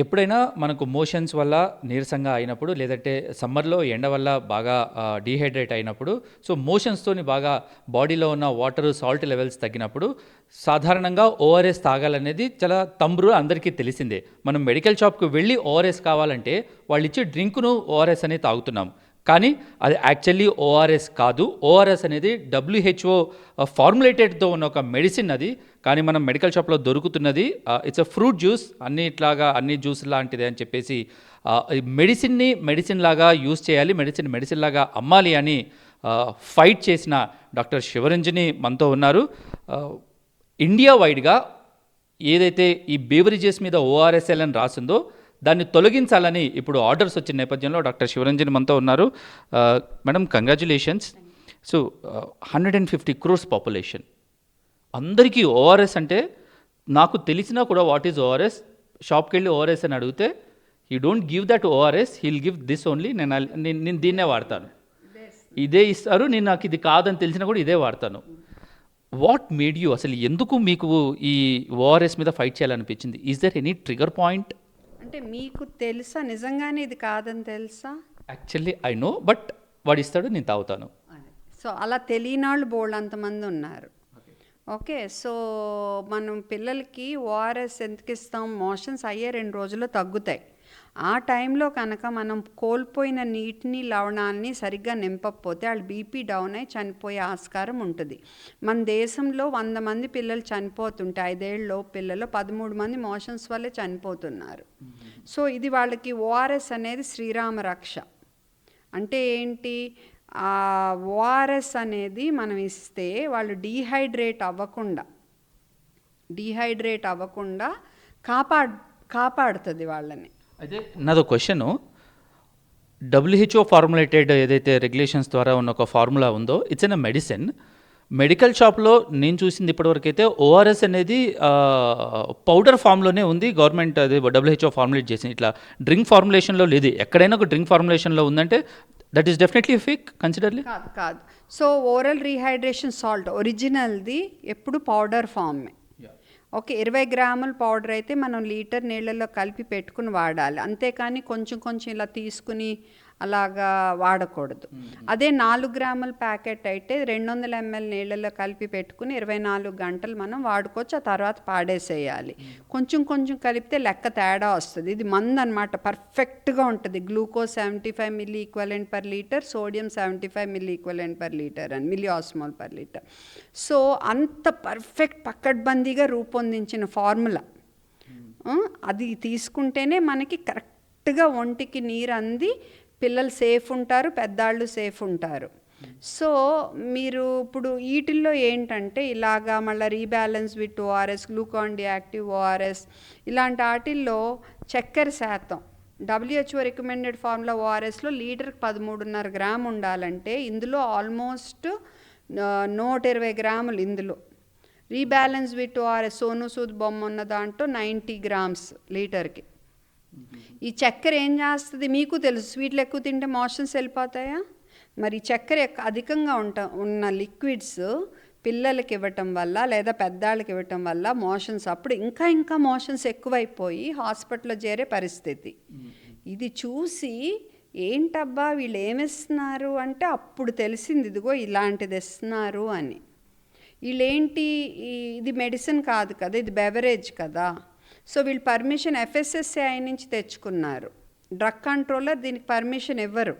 ఎప్పుడైనా మనకు మోషన్స్ వల్ల నీరసంగా అయినప్పుడు లేదంటే సమ్మర్లో ఎండ వల్ల బాగా డీహైడ్రేట్ అయినప్పుడు సో మోషన్స్తోని బాగా బాడీలో ఉన్న వాటర్ సాల్ట్ లెవెల్స్ తగ్గినప్పుడు సాధారణంగా ఓఆర్ఎస్ తాగాలనేది చాలా తంబ్రు అందరికీ తెలిసిందే. మనం మెడికల్ షాప్కి వెళ్ళి ఓఆర్ఎస్ కావాలంటే వాళ్ళు ఇచ్చే డ్రింక్ను ఓఆర్ఎస్ అనేది తాగుతున్నాం. కానీ అది యాక్చువల్లీ ఓఆర్ఎస్ కాదు. ఓఆర్ఎస్ అనేది డబ్ల్యూహెచ్ఓ ఫార్ములేటెడ్తో ఉన్న ఒక మెడిసిన్ అది. కానీ మనం మెడికల్ షాప్లో దొరుకుతున్నది ఇట్స్ అ ఫ్రూట్ జ్యూస్ అన్ని ఇట్లాగా అన్ని జ్యూస్ లాంటిదే అని చెప్పేసి మెడిసిన్ని మెడిసిన్ లాగా యూస్ చేయాలి మెడిసిన్ మెడిసిన్ లాగా అమ్మాలి అని ఫైట్ చేసిన డాక్టర్ శివరంజని మనతో ఉన్నారు. ఇండియా వైడ్గా ఏదైతే ఈ బేవరేజెస్ మీద ఓఆర్ఎస్ఎల్ అని రాసిందో దాన్ని తొలగించాలని ఇప్పుడు ఆర్డర్స్ వచ్చిన నేపథ్యంలో డాక్టర్ శివరంజన్ మనతో ఉన్నారు. Madam congratulations so hundred and fifty crores population అందరికీ ఓఆర్ఎస్ అంటే నాకు తెలిసినా కూడా వాట్ ఈజ్ ఓఆర్ఎస్? షాప్కి వెళ్ళి ఓఆర్ఎస్ అని అడిగితే ఈ don't give that ORS heal give this only నేను నేను దీన్నే వాడతాను. ఇదే ఇస్తారు నేను నాకు ఇది కాదని తెలిసినా కూడా ఇదే వాడతాను. వాట్ మేడ్ యూ అసలు ఎందుకు మీకు ఈ ఓఆర్ఎస్ మీద fight చేయాలనిపించింది? Is there any trigger point అంటే మీకు తెలుసా? నిజంగానే ఇది కాదని తెలుసా? యాక్చువల్లీ ఐ నో బట్ వాడు ఇస్తాడు నేను తాగుతాను. సో అలా తెలియని వాళ్ళు బోల్డ్ అంతమంది ఉన్నారు. ఓకే సో మనం పిల్లలకి ఓఆర్ఎస్ ఎందుకు ఇస్తాం మోషన్స్ అయ్యే రెండు రోజుల్లో తగ్గుతాయి. ఆ టైంలో కనుక మనం కోల్పోయిన నీటిని లవణాన్ని సరిగ్గా నింపకపోతే వాళ్ళు బీపీ డౌన్ అయి చనిపోయే ఆస్కారం ఉంటుంది. మన దేశంలో వంద మంది పిల్లలు చనిపోతుంటే ఐదేళ్ళలో పిల్లలు పదమూడు మంది మోషన్స్ వల్లే చనిపోతున్నారు. సో ఇది వాళ్ళకి ఓఆర్ఎస్ అనేది శ్రీరామ రక్ష. అంటే ఏంటి? ఆ ఓఆర్ఎస్ అనేది మనం ఇస్తే వాళ్ళు డీహైడ్రేట్ అవ్వకుండా డీహైడ్రేట్ అవ్వకుండా కాపాడ్ కాపాడుతుంది వాళ్ళని. అదే నాదో క్వశ్చన్. డబ్ల్యూహెచ్ఓ ఫార్ములేటెడ్ ఏదైతే రెగ్యులేషన్స్ ద్వారా ఉన్న ఒక ఫార్ములా ఉందో it's an a medicine medical షాప్లో నేను చూసింది ఇప్పటివరకు అయితే ఓఆర్ఎస్ అనేది పౌడర్ ఫామ్లోనే ఉంది. గవర్నమెంట్ అది డబ్ల్యూహెచ్ఓ ఫార్ములేట్ చేసింది. ఇట్లా డ్రింక్ ఫార్ములేషన్లో లేదు. ఎక్కడైనా ఒక డ్రింక్ ఫార్ములేషన్లో ఉందంటే that is definitely fake considerably కాదు కాదు. సో ఓరల్ రీహైడ్రేషన్ సాల్ట్ ఒరిజినల్ది ఎప్పుడు పౌడర్ ఫామే ఓకే ఇరవై గ్రాముల పౌడర్ అయితే మనం లీటర్ నీళ్ళల్లో కలిపి పెట్టుకుని వాడాలి. అంతేకాని కొంచెం కొంచెం ఇలా తీసుకుని అలాగా వాడకూడదు. అదే నాలుగు గ్రాముల ప్యాకెట్ అయితే రెండు వందల ఎంఎల్ నీళ్ళల్లో కలిపి పెట్టుకుని ఇరవై నాలుగు గంటలు మనం వాడుకోవచ్చు ఆ తర్వాత పాడేసేయాలి. కొంచెం కొంచెం కలిపితే లెక్క తేడా వస్తుంది. ఇది మందు అనమాట పర్ఫెక్ట్గా ఉంటుంది. Glucose seventy five milli equivalent per litre sodium seventy five milli equivalent per litre అని milli osmol per litre. So అంత పర్ఫెక్ట్ పక్కడ్బందీగా రూపొందించిన ఫార్ములా. అది తీసుకుంటేనే మనకి కరెక్ట్గా ఒంటికి నీరు అంది పిల్లలు సేఫ్ ఉంటారు పెద్దాళ్ళు సేఫ్ ఉంటారు. సో మీరు ఇప్పుడు వీటిల్లో ఏంటంటే ఇలాగా మళ్ళీ Rebalance with ORS Glucon active ORS ఇలాంటి వాటిల్లో చక్కెర శాతం డబ్ల్యూహెచ్ఓ రికమెండెడ్ ఫార్ములా ఓఆర్ఎస్లో లీటర్కి పదమూడున్నర గ్రామ్ ఉండాలంటే ఇందులో ఆల్మోస్ట్ నూట ఇరవై గ్రాములు ఇందులో. Rebalance with ORS Sonu Sood బొమ్మ ఉన్న దాంట్లో నైంటీ గ్రామ్స్ లీటర్కి. ఈ చక్కెర ఏం చేస్తుంది? మీకు తెలుసు. స్వీట్లు ఎక్కువ తింటే మోషన్స్ వెళ్ళిపోతాయా? మరి చక్కెర అధికంగా ఉంట ఉన్న లిక్విడ్స్ పిల్లలకి ఇవ్వటం వల్ల లేదా పెద్దాళ్ళకి ఇవ్వటం వల్ల మోషన్స్ అప్పుడు ఇంకా ఇంకా మోషన్స్ ఎక్కువైపోయి హాస్పిటల్లో చేరే పరిస్థితి. ఇది చూసి ఏంటబ్బా వీళ్ళు ఏమిస్తున్నారు అంటే అప్పుడు తెలిసింది ఇదిగో ఇలాంటిది ఇస్తున్నారు అని. వీళ్ళేంటి? ఇది మెడిసిన్ కాదు కదా ఇది బెవరేజ్ కదా. సో వీళ్ళు పర్మిషన్ ఎఫ్ఎస్ఎస్ఐ నుంచి తెచ్చుకున్నారు. డ్రగ్ కంట్రోలర్ దీనికి పర్మిషన్ ఇవ్వరు.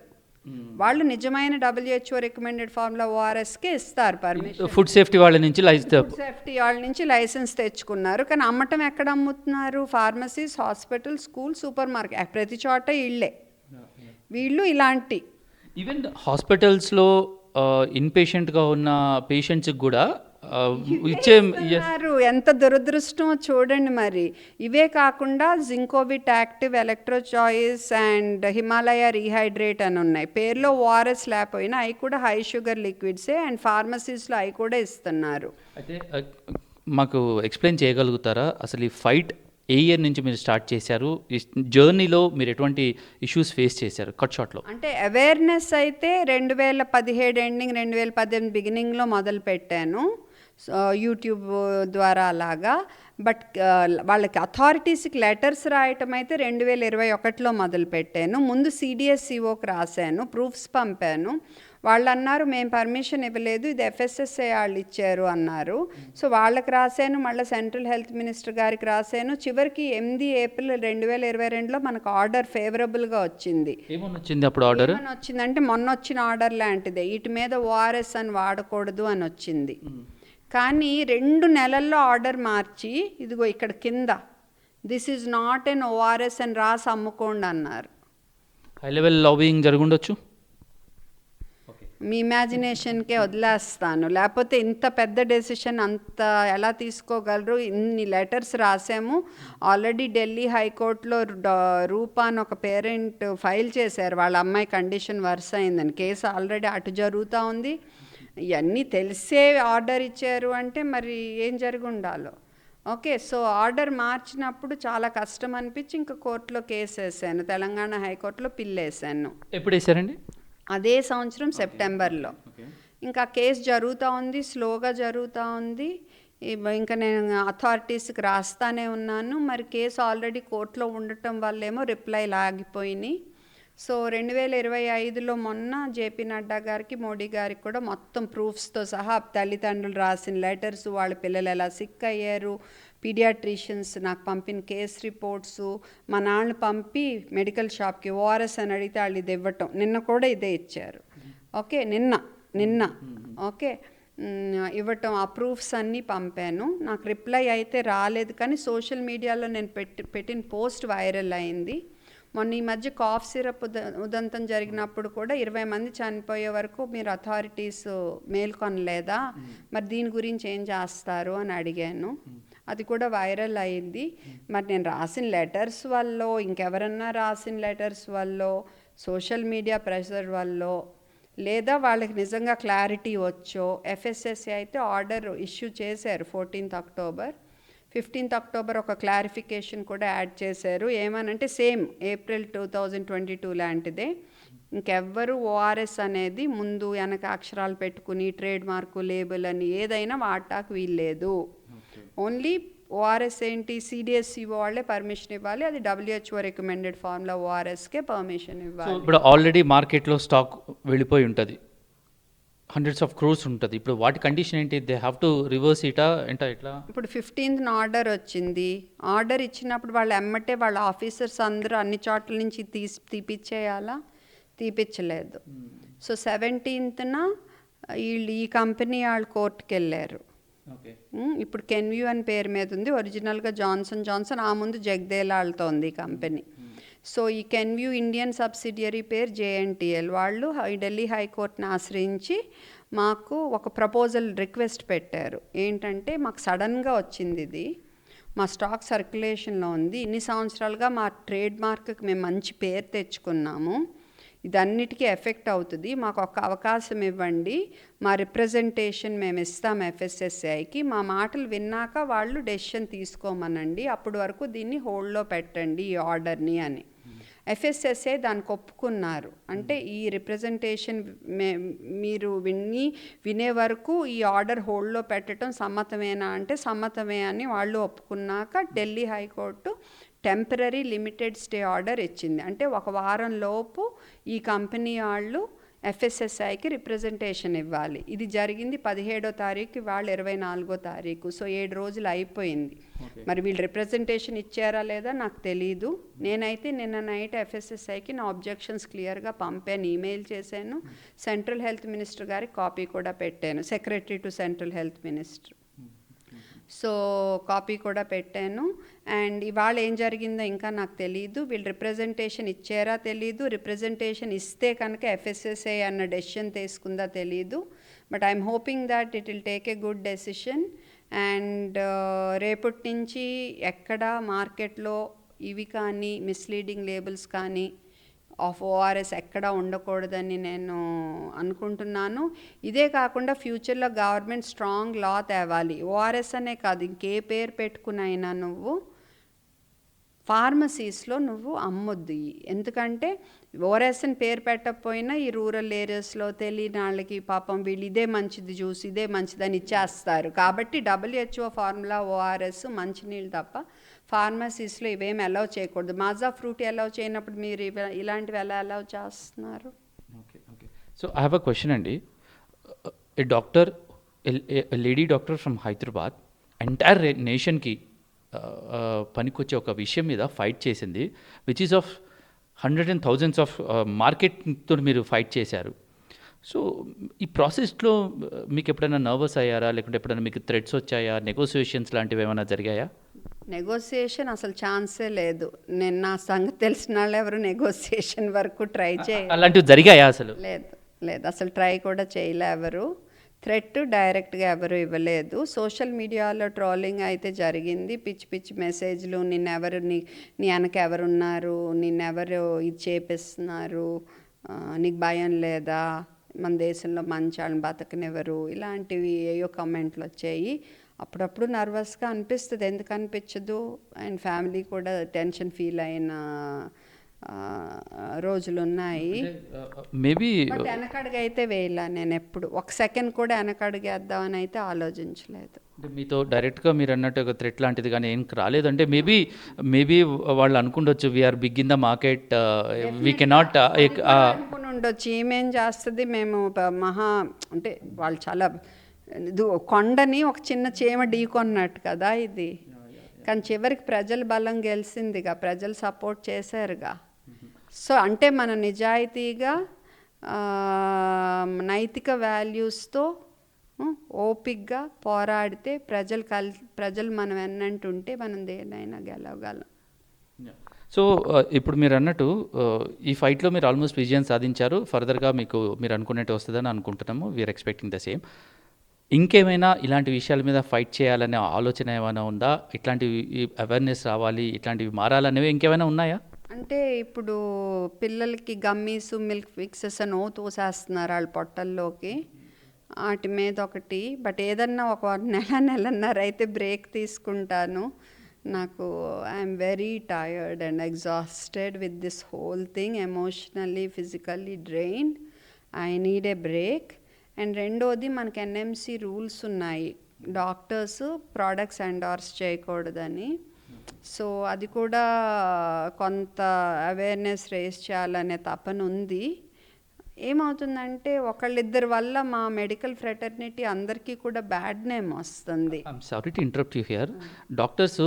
వాళ్ళు నిజమైన డబ్ల్యూహెచ్ఓ రికమెండెడ్ ఫార్ములా ఓఆర్ఎస్కే ఇస్తారు పర్మిషన్. ఫుడ్ సేఫ్టీ వాళ్ళ నుంచి ఫుడ్ సేఫ్టీ వాళ్ళ నుంచి లైసెన్స్ తెచ్చుకున్నారు. కానీ అమ్మటం ఎక్కడ అమ్ముతున్నారు? Pharmacies hospital school supermarket. ప్రతి చోట వీళ్ళే వీళ్ళు ఇలాంటి. ఈవెన్ హాస్పిటల్స్లో ఇన్పేషెంట్గా ఉన్న పేషెంట్స్కి కూడా ఇచ్చే. ఎంత దురదృష్టం చూడండి మరి. ఇవే కాకుండా Zincovit active electro choice and Himalaya rehydrate అని ఉన్నాయి. పేరులో ఓఆర్ఎస్ లేకపోయినా అవి కూడా హై షుగర్ లిక్విడ్సే అండ్ ఫార్మసీస్లో అవి కూడా ఇస్తున్నారు. అయితే మాకు ఎక్స్ప్లెయిన్ చేయగలుగుతారా? అసలు ఈ ఫైట్ ఏ ఇయర్ నుంచి మీరు స్టార్ట్ చేశారు? జర్నీలో మీరు ఎటువంటి ఇష్యూస్ ఫేస్ చేశారు? కట్ షాట్లో. అంటే అవేర్నెస్ అయితే రెండు వేల పదిహేడు ఎండింగ్ రెండు వేల పద్దెనిమిది బిగినింగ్లో మొదలు పెట్టాను యూట్యూబ్ ద్వారా అలాగా బట్ వాళ్ళకి అథారిటీస్కి లెటర్స్ రాయటం అయితే రెండు వేల ఇరవై ఒకటిలో మొదలుపెట్టాను. ముందు సిడిఎస్సిఓకి రాశాను ప్రూఫ్స్ పంపాను. వాళ్ళు అన్నారు మేము పర్మిషన్ ఇవ్వలేదు ఇది ఎఫ్ఎస్ఎస్ఏ వాళ్ళు ఇచ్చారు అన్నారు. సో వాళ్ళకి రాశాను మళ్ళీ సెంట్రల్ హెల్త్ మినిస్టర్ గారికి రాశాను. చివరికి ఎనిమిది ఏప్రిల్ రెండు వేల ఇరవై రెండులో మనకు ఆర్డర్ ఫేవరబుల్గా వచ్చింది. వచ్చింది అప్పుడు ఆర్డర్? వచ్చిందంటే మొన్న వచ్చిన ఆర్డర్ లాంటిదే. వీటి మీద ఓఆర్ఎస్ అని వాడకూడదు అని వచ్చింది కానీ రెండు నెలల్లో ఆర్డర్ మార్చి ఇదిగో ఇక్కడ కింద this is not an ORS అని రాసి అమ్ముకోండి అన్నారు. హై లెవెల్ లాబింగ్ జరుగుండొచ్చు? మీ ఇమాజినేషన్కే వదిలేస్తాను. లేకపోతే ఇంత పెద్ద డెసిషన్ అంత ఎలా తీసుకోగలరు? ఇన్ని లెటర్స్ రాసాము. ఆల్రెడీ ఢిల్లీ హైకోర్టులో రూపా అని ఒక పేరెంట్ ఫైల్ చేశారు. వాళ్ళ అమ్మాయి కండిషన్ వర్స్ అయిందని. కేసు ఆల్రెడీ అటు జరుగుతూ ఉంది. ఇవన్నీ తెలిసే ఆర్డర్ ఇచ్చారు అంటే మరి ఏం జరిగి ఉండాలో ఓకే సో ఆర్డర్ మార్చినప్పుడు చాలా కష్టం అనిపించి ఇంకా కోర్టులో కేసు వేసాను తెలంగాణ హైకోర్టులో పిల్లేసాను. ఎప్పుడు వేసారండి? అదే సంవత్సరం సెప్టెంబర్లో. ఇంకా కేసు జరుగుతూ ఉంది స్లోగా జరుగుతూ ఉంది. ఇంకా నేను అథారిటీస్కి రాస్తానే ఉన్నాను. మరి కేసు ఆల్రెడీ కోర్టులో ఉండటం వల్లేమో రిప్లై లాగిపోయినాయి సో రెండు వేల ఇరవై ఐదులో మొన్న జేపీ నడ్డా గారికి మోడీ గారికి కూడా మొత్తం ప్రూఫ్స్తో సహా తల్లిదండ్రులు రాసిన లెటర్స్ వాళ్ళ పిల్లలు ఎలా సిక్ అయ్యారు పీడియాట్రిషియన్స్ నాకు పంపిన కేస్ రిపోర్ట్స్ మా నాన్న పంపి మెడికల్ షాప్కి ఓఆర్ఎస్ అని అడిగితే వాళ్ళు ఇది ఇవ్వటం. నిన్న కూడా ఇదే ఇచ్చారు. ఓకే? నిన్న. నిన్న. ఓకే? ఇవ్వటం. ఆ ప్రూఫ్స్ అన్నీ పంపాను. నాకు రిప్లై అయితే రాలేదు. కానీ సోషల్ మీడియాలో నేను పెట్టి పెట్టిన పోస్ట్ వైరల్ అయింది. మొన్న ఈ మధ్య కాఫ్ సిరప్ ఉద ఉదంతం జరిగినప్పుడు కూడా ఇరవై మంది చనిపోయే వరకు మీరు అథారిటీస్ మేల్కొనలేదా మరి దీని గురించి ఏం చేస్తారు అని అడిగాను. అది కూడా వైరల్ అయింది. మరి నేను రాసిన లెటర్స్ వల్ల ఇంకెవరన్నా రాసిన లెటర్స్ వల్ల సోషల్ మీడియా ప్రెషర్ వల్ల లేదా వాళ్ళకి నిజంగా క్లారిటీ వచ్చో ఎఫ్ఎస్ఎస్ఏ అయితే ఆర్డర్ ఇష్యూ చేశారు ఫోర్టీన్త్ అక్టోబర్. ఫిఫ్టీన్త్ అక్టోబర్ ఒక క్లారిఫికేషన్ కూడా యాడ్ చేశారు. ఏమనంటే same April two thousand twenty two లాంటిదే. ఇంకెవ్వరు ఓఆర్ఎస్ అనేది ముందు వెనక అక్షరాలు పెట్టుకుని ట్రేడ్ మార్కు లేబుల్ అని ఏదైనా వాడటానికి వీల్లేదు. ఓన్లీ ఓఆర్ఎస్ ఏంటి? సిడిఎస్సి వాళ్ళే పర్మిషన్ ఇవ్వాలి. అది డబ్ల్యూహెచ్ఓ రికమెండెడ్ ఫార్ములా ఓఆర్ఎస్కే పర్మిషన్ ఇవ్వాలి. ఇప్పుడు ఆల్రెడీ మార్కెట్లో స్టాక్ వెళ్ళిపోయి ఉంటుంది. హండ్రెడ్స్ ఆఫ్ క్రోర్స్ ఉంటుంది. ఇప్పుడు వాటి కండిషన్ ఏంటి? దే హ్యావ్ టు రివర్స్ ఇటా ఎంట ఎట్లా ఇప్పుడు ఫిఫ్టీన్త్ ఆర్డర్ వచ్చింది. ఆర్డర్ ఇచ్చినప్పుడు వాళ్ళు ఎమ్మటే వాళ్ళ ఆఫీసర్స్ అందరూ అన్ని చోట్ల నుంచి తీసి తీపిచ్చేయాలా? తీపిచ్చలేదు. సో సెవెంటీన్త్న వీళ్ళు ఈ కంపెనీ వాళ్ళు కోర్టుకి వెళ్ళారు ఉమ్, ఇప్పుడు కెన్వ్యూ అని పేరు మీద ఉంది. ఒరిజినల్గా జాన్సన్ జాన్సన్ ఆ ముందు జగదేలాళ్ళతో ఉంది ఈ కంపెనీ సో ఈ కెన్ వ్యూ ఇండియన్ సబ్సిడియరీ పేరు జేఎన్టీఎల్. వాళ్ళు హై- ఢిల్లీ హైకోర్టుని ఆశ్రయించి మాకు ఒక ప్రపోజల్ రిక్వెస్ట్ పెట్టారు. ఏంటంటే మాకు సడన్గా వచ్చింది ఇది. మా స్టాక్ సర్క్యులేషన్లో ఉంది. ఇన్ని సంవత్సరాలుగా మా ట్రేడ్ మార్క్కి మేము మంచి పేరు తెచ్చుకున్నాము. ఇదన్నిటికీ ఎఫెక్ట్ అవుతుంది. మాకు ఒక అవకాశం ఇవ్వండి. మా రిప్రజెంటేషన్ మేము ఇస్తాం ఎఫ్ఎస్ఎస్ఐకి మా మాటలు విన్నాక వాళ్ళు డెసిషన్ తీసుకోమనండి. అప్పటి వరకు దీన్ని హోల్డ్లో పెట్టండి ఈ ఆర్డర్ని అని. ఎఫ్ఎస్ఎస్ఏ దానికి ఒప్పుకున్నారు అంటే ఈ రిప్రజెంటేషన్ మే మీరు విని వినే వరకు ఈ ఆర్డర్ హోల్డ్లో పెట్టడం సమ్మతమేనా అంటే సమ్మతమే అని వాళ్ళు ఒప్పుకున్నాక Delhi high court temporary limited stay order ఇచ్చింది. అంటే ఒక వారం లోపు ఈ కంపెనీ వాళ్ళు ఎఫ్ఎస్ఎస్ఐకి రిప్రజెంటేషన్ ఇవ్వాలి. ఇది జరిగింది పదిహేడో తారీఖు వాళ్ళు ఇరవై నాలుగో తారీఖు. సో ఏడు రోజులు అయిపోయింది. మరి వీళ్ళు రిప్రజెంటేషన్ ఇచ్చారా లేదా నాకు తెలియదు నేనైతే నిన్న నైట్ ఎఫ్ఎస్ఎస్ఐకి నా అబ్జెక్షన్స్ క్లియర్గా పంపాను ఈమెయిల్ చేశాను. సెంట్రల్ హెల్త్ మినిస్టర్ గారికి కాపీ కూడా పెట్టాను. Secretary to central health minister so copy కూడా పెట్టాను. అండ్ ఇవాళ ఏం జరిగిందో ఇంకా నాకు తెలియదు వీళ్ళు రిప్రజెంటేషన్ ఇచ్చారా తెలియదు రిప్రజెంటేషన్ ఇస్తే కనుక ఎఫ్ఎస్ఎస్ఐ అన్న డెసిషన్ తీసుకుందా తెలీదు. But I'm hoping that it will take a good decision. And రేపటి నుంచి ఎక్కడ మార్కెట్లో ఇవి కానీ మిస్లీడింగ్ లేబుల్స్ కానీ ఆఫ్ ఓఆర్ఎస్ ఎక్కడా ఉండకూడదని నేను అనుకుంటున్నాను. ఇదే కాకుండా ఫ్యూచర్లో గవర్నమెంట్ స్ట్రాంగ్ లా తేవాలి. ఓఆర్ఎస్ అనే కాదు ఇంకే పేరు పెట్టుకునైనా నువ్వు ఫార్మసీస్లో నువ్వు అమ్మొద్దు. ఎందుకంటే ఓఆర్ఎస్ని పేరు పెట్టకపోయినా ఈ రూరల్ ఏరియాస్లో తెలియని వాళ్ళకి పాపం వీళ్ళు ఇదే మంచిది జ్యూస్ ఇదే మంచిదని ఇచ్చేస్తారు. కాబట్టి డబ్ల్యూహెచ్ఓ ఫార్ములా ఓఆర్ఎస్ మంచినీళ్ళు తప్ప ఫార్మసీస్లో ఇవేమి అలౌ చేయకూడదు. మాజా ఫ్రూట్ అలౌ చేయనప్పుడు మీరు ఇలాంటివి ఎలా అలౌ చేస్తున్నారు? Okay okay. So I have a question అండి. A doctor lady doctor from Hyderabad entire నేషన్కి పనికొచ్చే ఒక విషయం మీద ఫైట్ చేసింది which is of hundred and thousands of మార్కెట్తో మీరు ఫైట్ చేశారు. సో ఈ ప్రాసెస్లో uh, మీకు ఎప్పుడైనా నర్వస్ అయ్యారా? లేకుంటే ఎప్పుడైనా మీకు థ్రెడ్స్ వచ్చాయా? నెగోసియేషన్స్ లాంటివి ఏమైనా జరిగాయా? నెగోసియేషన్ అసలు ఛాన్సే లేదు. నేను నా సంగతి తెలిసిన వాళ్ళు ఎవరు నెగోసియేషన్ వరకు ట్రై చేయ అలాంటివి జరిగాయా అసలు? లేదు లేదు. అసలు ట్రై కూడా చేయలే ఎవరు. థ్రెట్ డైరెక్ట్గా ఎవరు ఇవ్వలేదు. సోషల్ మీడియాలో ట్రోలింగ్ అయితే జరిగింది. పిచ్చి పిచ్చి మెసేజ్లు నిన్నెవరు నీ నీ వెనక ఎవరున్నారు? నిన్నెవరు ఇది చేపిస్తున్నారు? నీకు భయం లేదా? మన దేశంలో మంచి వాళ్ళని బతకనివ్వరు? ఇలాంటివి ఏయో కమెంట్లు వచ్చాయి. అప్పుడప్పుడు నర్వస్గా అనిపిస్తుంది. ఎందుకు అనిపించదు? అండ్ ఫ్యామిలీ కూడా టెన్షన్ ఫీల్ అయిన రోజులు ఉన్నాయి మేబీ బట్ వెనకడుగు అయితే వేయలే నేను ఎప్పుడు ఒక సెకండ్ కూడా వెనకడుగేద్దామని అయితే ఆలోచించలేదు మీతో డైరెక్ట్గా మీరు అన్నట్టు ఒక థ్రెట్ లాంటిది కానీ ఏం రాలేదంటే మేబీ మేబీ వాళ్ళు అనుకుండొచ్చు we're big in the market we cannot అనుకుని ఉండొచ్చు ఈమెం చేస్తుంది? మేము మహా అంటే వాళ్ళు చాలా కొండని ఒక చిన్న చీమ ఢీకొన్నట్టు కదా ఇది. కానీ చివరికి ప్రజల బలం గెలిచిందిగా ప్రజలు సపోర్ట్ చేశారుగా. సో అంటే మన నిజాయితీగా నైతిక వాల్యూస్తో ఓపిక్గా పోరాడితే ప్రజలు కల్ ప్రజలు మనం ఎన్నంటుంటే మనం దేనైనా గెలవగలం. సో ఇప్పుడు మీరు అన్నట్టు ఈ ఫైట్లో మీరు ఆల్మోస్ట్ విజయం సాధించారు. ఫర్దర్గా మీకు మీరు అనుకున్నట్టు వస్తుందని అనుకుంటున్నాము. వీఆర్ ఎక్స్పెక్టింగ్ ద సేమ్ ఇంకేమైనా ఇలాంటి విషయాల మీద ఫైట్ చేయాలనే ఆలోచన ఏమైనా ఉందా? ఇట్లాంటి అవేర్నెస్ రావాలి ఇట్లాంటివి మారాలనేవి ఇంకేమైనా ఉన్నాయా? అంటే ఇప్పుడు పిల్లలకి గమ్మీస్ మిల్క్ ఫిక్సెస్ అని ఓ తోసేస్తున్నారు వాళ్ళ పొట్టల్లోకి. వాటి మీద ఒకటి. బట్ ఏదన్నా ఒక నెల నెలన్నర అయితే బ్రేక్ తీసుకుంటాను. నాకు I'm very tired and exhausted with this whole thing emotionally physically drain I need a break and రెండోది మనకి ఎన్ఎంసి రూల్స్ ఉన్నాయి. డాక్టర్స్ ప్రోడక్ట్స్ ఎండార్స్ చేయకూడదని. సో అది కూడా కొంత అవేర్నెస్ రేస్ చేయాలనే తపన ఉంది. ఏమవుతుందంటే ఒకళ్ళిద్దరి వల్ల మా మెడికల్ ఫ్రెటర్నిటీ అందరికీ కూడా బ్యాడ్ నేమ్ వస్తుంది. Sorry to interrupt you here doctors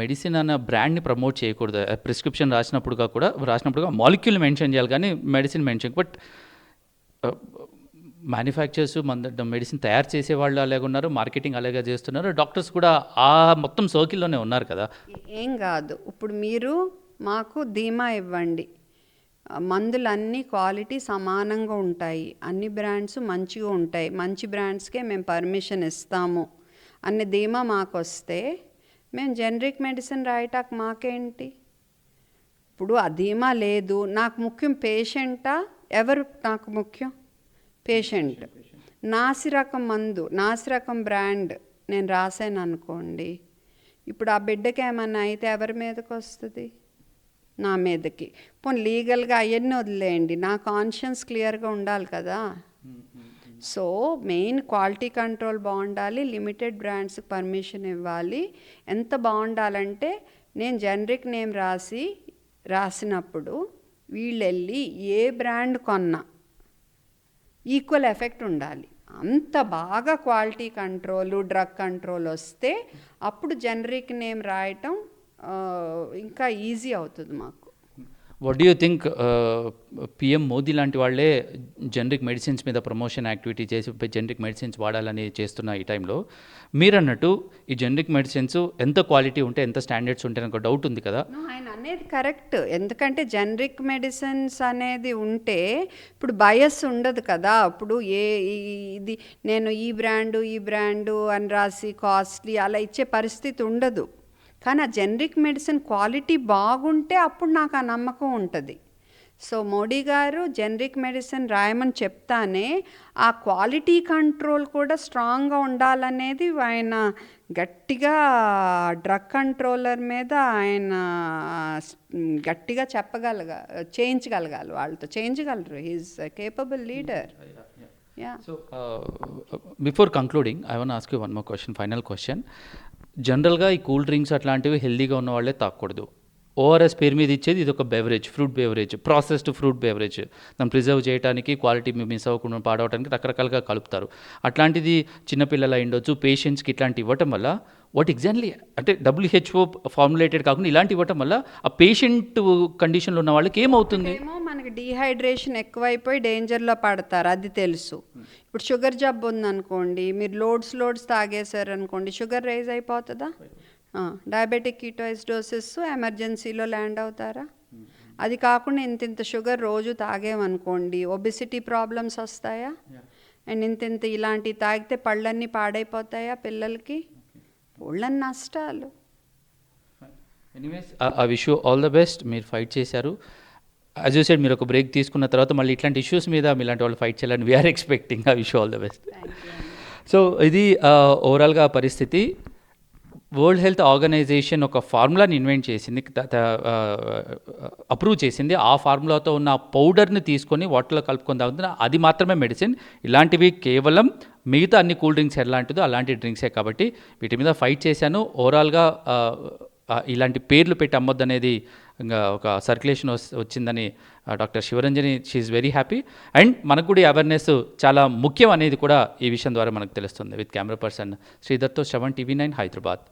medicine అన్న బ్రాండ్ని ప్రమోట్ చేయకూడదు. ప్రిస్క్రిప్షన్ రాసినప్పుడుగా కూడా రాసినప్పుడుగా మాలిక్యూల్ మెన్షన్ చేయాలి కానీ మెడిసిన్ మెన్షన్ బట్ మ్యానుఫ్యాక్చర్స్ మన మెడిసిన్ తయారు చేసే వాళ్ళు అలాగే ఉన్నారు మార్కెటింగ్ అలాగే చేస్తున్నారు. డాక్టర్స్ కూడా ఆ మొత్తం సర్కిల్లోనే ఉన్నారు కదా. ఏం కాదు. ఇప్పుడు మీరు మాకు ధీమా ఇవ్వండి. మందులన్నీ క్వాలిటీ సమానంగా ఉంటాయి. అన్ని బ్రాండ్స్ మంచిగా ఉంటాయి. మంచి బ్రాండ్స్కే మేము పర్మిషన్ ఇస్తాము అనే ధీమా మాకు వస్తే మేము జనరిక్ మెడిసిన్ రాయటాకు మాకేంటి? ఇప్పుడు ఆ ధీమా లేదు. నాకు ముఖ్యం పేషెంటా ఎవరు నాకు ముఖ్యం? పేషెంట్ నాసిరకం మందు నాసిరకం బ్రాండ్ నేను రాశాను అనుకోండి. ఇప్పుడు ఆ బిడ్డకి ఏమన్నా అయితే ఎవరి మీదకి వస్తుంది? నా మీదకి. పోనీ లీగల్గా అవన్నీ వదిలేయండి. నా కాన్షియన్స్ క్లియర్గా ఉండాలి కదా. సో మెయిన్ క్వాలిటీ కంట్రోల్ బాగుండాలి లిమిటెడ్ బ్రాండ్స్కి పర్మిషన్ ఇవ్వాలి. ఎంత బాగుండాలంటే నేను జనరిక్ నేమ్ రాసి రాసినప్పుడు వీళ్ళు వెళ్ళి ఏ బ్రాండ్ కొన్నా ఈక్వల్ ఎఫెక్ట్ ఉండాలి. అంత బాగా క్వాలిటీ కంట్రోల్ డ్రగ్ కంట్రోల్ వస్తే అప్పుడు జనరిక్ నేమ్ రాయటం ఇంకా ఈజీ అవుతుంది మాకు. What you think PM Modi లాంటి వాళ్ళే జనరిక్ మెడిసిన్స్ మీద ప్రమోషన్ యాక్టివిటీ చేసి జనరిక్ మెడిసిన్స్ వాడాలని చేస్తున్న ఈ టైంలో మీరు అన్నట్టు ఈ జనరిక్ మెడిసిన్స్ ఎంత క్వాలిటీ ఉంటే ఎంత స్టాండర్డ్స్ ఉంటే ఒక డౌట్ ఉంది కదా. ఆయన అనేది కరెక్ట్ ఎందుకంటే జనరిక్ మెడిసిన్స్ అనేది ఉంటే ఇప్పుడు బయస్ ఉండదు కదా. ఇప్పుడు ఏ ఈ- ఇది నేను ఈ బ్రాండు ఈ బ్రాండు అని రాసి కాస్ట్లీ అలా ఇచ్చే పరిస్థితి ఉండదు. కానీ ఆ జనరిక్ మెడిసిన్ క్వాలిటీ బాగుంటే అప్పుడు నాకు ఆ నమ్మకం ఉంటుంది. సో మోడీ గారు జనరిక్ మెడిసిన్ రాయమని చెప్తానే ఆ క్వాలిటీ కంట్రోల్ కూడా స్ట్రాంగ్గా ఉండాలనేది ఆయన గట్టిగా డ్రగ్ కంట్రోలర్ మీద ఆయన గట్టిగా చెప్పగలగా చేయించగలగాలి వాళ్ళతో. చేయించగలరు. He is capable leader. Yeah so before concluding I one ask you one more question final question జనరల్గా ఈ కూల్ డ్రింక్స్ అట్లాంటివి హెల్దీగా ఉన్న వాళ్ళే తాగకూడదు ఓఆర్ఎస్ పేరు మీద ఇచ్చేది ఇది ఒక beverage fruit beverage processed fruit beverage. దాన్ని ప్రిజర్వ్ చేయడానికి క్వాలిటీ మిస్ అవ్వకుండా పాడవడానికి రకరకాలుగా కలుపుతారు. అట్లాంటిది చిన్నపిల్లలు అయి ఉండొచ్చు పేషెంట్స్కి ఇట్లాంటి ఇవ్వటం వల్ల వాట్ ఎగ్జాక్ట్లీ అంటే డబ్ల్యూహెచ్ఓ ఫార్ములేటెడ్ కాకుండా ఇలాంటి ఇవ్వటం వల్ల ఆ పేషెంట్ కండిషన్లో ఉన్న వాళ్ళకి ఏమవుతుంది? ఏమో మనకి డీహైడ్రేషన్ ఎక్కువైపోయి డేంజర్లో పడతారు అది తెలుసు. ఇప్పుడు షుగర్ జబ్బు ఉందనుకోండి మీరు లోడ్స్ లోడ్స్ తాగేశారు అనుకోండి షుగర్ రైజ్ అయిపోతుందా? డయాబెటిక్ కీటోయిస్డోసిస్ ఎమర్జెన్సీలో ల్యాండ్ అవుతారా? అది కాకుండా ఇంత ఇంత షుగర్ రోజు తాగేమనుకోండి ఒబిసిటీ ప్రాబ్లమ్స్ వస్తాయా? అండ్ ఇంత ఇంత ఇలాంటివి తాగితే పళ్ళన్నీ పాడైపోతాయా పిల్లలకి? పళ్ళని నష్టాలు. Anyways uh wish all the best మీరు ఫైట్ చేశారు. యాజ్ యూ సైడ్ మీరు ఒక బ్రేక్ తీసుకున్న తర్వాత మళ్ళీ ఇట్లాంటి ఇష్యూస్ మీద మీలాంటి వాళ్ళు ఫైట్ చేయాలని we're expecting uh wish all the best so ఇది ఓవరాల్గా పరిస్థితి. వరల్డ్ హెల్త్ ఆర్గనైజేషన్ ఒక ఫార్ములాని ఇన్వెంట్ చేసింది అప్రూవ్ చేసింది. ఆ ఫార్ములాతో ఉన్న పౌడర్ని తీసుకొని వాటర్లో కలుపుకొని తాగుతుంది అది మాత్రమే మెడిసిన్ ఇలాంటివి కేవలం మిగతా అన్ని కూల్ డ్రింక్స్ ఎలాంటిదో అలాంటి డ్రింక్సే కాబట్టి వీటి మీద ఫైట్ చేశాను. ఓవరాల్గా ఇలాంటి పేర్లు పెట్టి అమ్మొద్దు అనేది ఇంకా ఒక సర్క్యులేషన్ వచ్చిందని doctor Sivaranjani she's very happy and మనకు కూడా అవేర్నెస్ చాలా ముఖ్యం అనేది కూడా ఈ విషయం ద్వారా మనకు తెలుస్తుంది. విత్ కెమెరా పర్సన్ శ్రీధర్తో శ్రవణ్ టీవీ నైన్ హైదరాబాద్